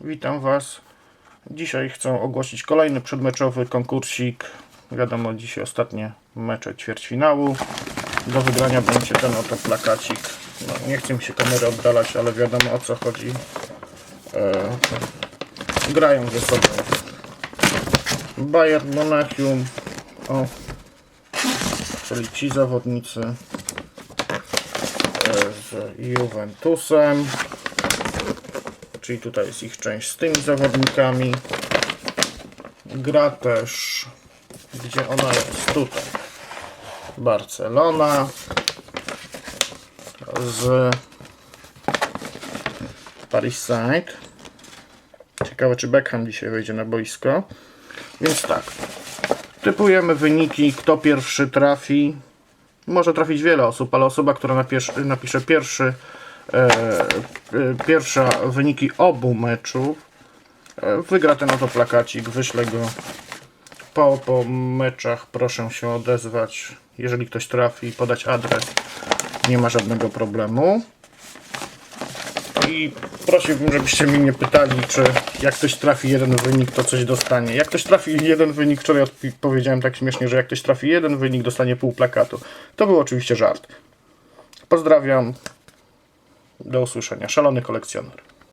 Witam Was. Dzisiaj chcę ogłosić kolejny przedmeczowy konkursik. Wiadomo, dzisiaj ostatnie mecze ćwierćfinału. Do wygrania będzie ten oto plakacik. No, nie chcę mi się kamery oddalać, ale wiadomo o co chodzi. E, grają ze sobą Bayern Monachium. O, czyli ci zawodnicy e, z Juventusem. Czyli tutaj jest ich część z tymi zawodnikami. Gra też, gdzie ona jest tutaj. Barcelona z Paris Saint. Ciekawe, czy Beckham dzisiaj wejdzie na boisko. Więc tak. Typujemy wyniki, kto pierwszy trafi. Może trafić wiele osób, ale osoba, która napisze, napisze pierwszy, pierwsza wyniki obu meczów, e, wygra ten oto plakacik, wyślę go po, po meczach. Proszę się odezwać, jeżeli ktoś trafi, podać adres. Nie ma żadnego problemu. I prosiłbym, żebyście mnie nie pytali, czy jak ktoś trafi jeden wynik, to coś dostanie. Jak ktoś trafi jeden wynik, wczoraj powiedziałem tak śmiesznie, że jak ktoś trafi jeden wynik, dostanie pół plakatu. To był oczywiście żart. Pozdrawiam. Do usłyszenia. Szalony kolekcjoner.